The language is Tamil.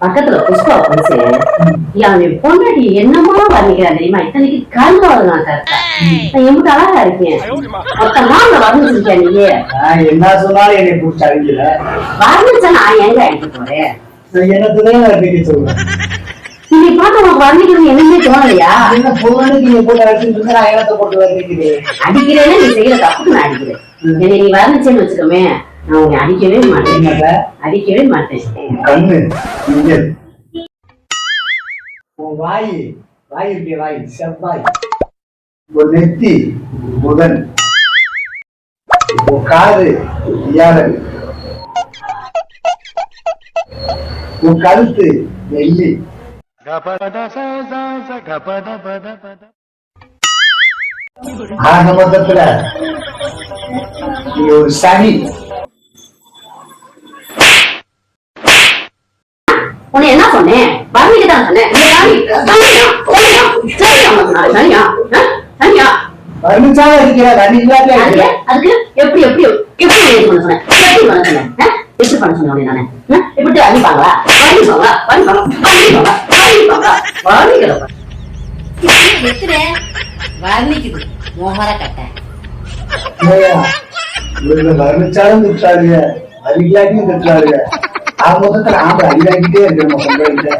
பக்கத்துல புஷ்பா புதுசு அவன் பொண்டாட்டி என்னமா வர்ணிக்கிறான் தெரியுமா? இத்தனைக்கு நான் கரெக்டா நான் எம்பிட்டு அழகா இருக்கேன். மொத்தமா அந்த வர்ணிச்சிருக்கேன் நீயே நான் என்ன சொன்னாலும் என்னை பிடிச்ச அடிக்கல வர்ணிச்சா நான் எங்க அடிக்க போறேன்? நான் என்னத்துதான் சொல்றேன் நீ பார்த்து உனக்கு வர்ணிக்கிறது என்னமே தோணலையா? என்ன பொண்ணுக்கு நீங்க போட்டு அடிச்சுட்டு இருந்தா நான் என்னத்தை போட்டு வர்ணிக்கிறேன்? அடிக்கிறேன்னு நீ செய்யற தப்புக்கு நான் அடிக்கிறேன். என்னை நீ வர்ணிச்சேன்னு வச்சுக்கோமே. நான் உன்னை அடிக்கவே மாட்டேன். அடிக்கவே மாட்டேன். கண்ணு இங்க. உன் வாய் வாய் இருக்கு வாய் செவ்வாய். உன் நெத்தி புதன். உன் காது வியாழன். உன் கழுத்து வெள்ளி ஆக மொத்தத்துல ஒரு சனி. உன்னை என்ன சொன்னேன்? வர்ணிக்க தான் சொன்னேன் சரியா? தனியா. வர்ணிச்சாலும் இருக்கிற வர்ணி இல்லாத அதுக்கு எப்படி எப்படி எப்படி பண்ண சொன்னேன் எப்படி பண்ண சொன்னேன் ஆ? எப்படி பண்ண சொன்னேன் உன்னை நானு? ஆ? எப்படி அடிப்பாங்களா? வர்ணிக்குது மோகர கட்டை ஏய்யா, இவங்க வர்ணிச்சாலும் திட்டாருங்க அடிக்கலாட்டியும் திட்டாருங்க ஆக மொத்தத்துல ஆம்பளை அடிக்காக்கிட்டே இருக்கு நம்ம பொங்கல்கிட்ட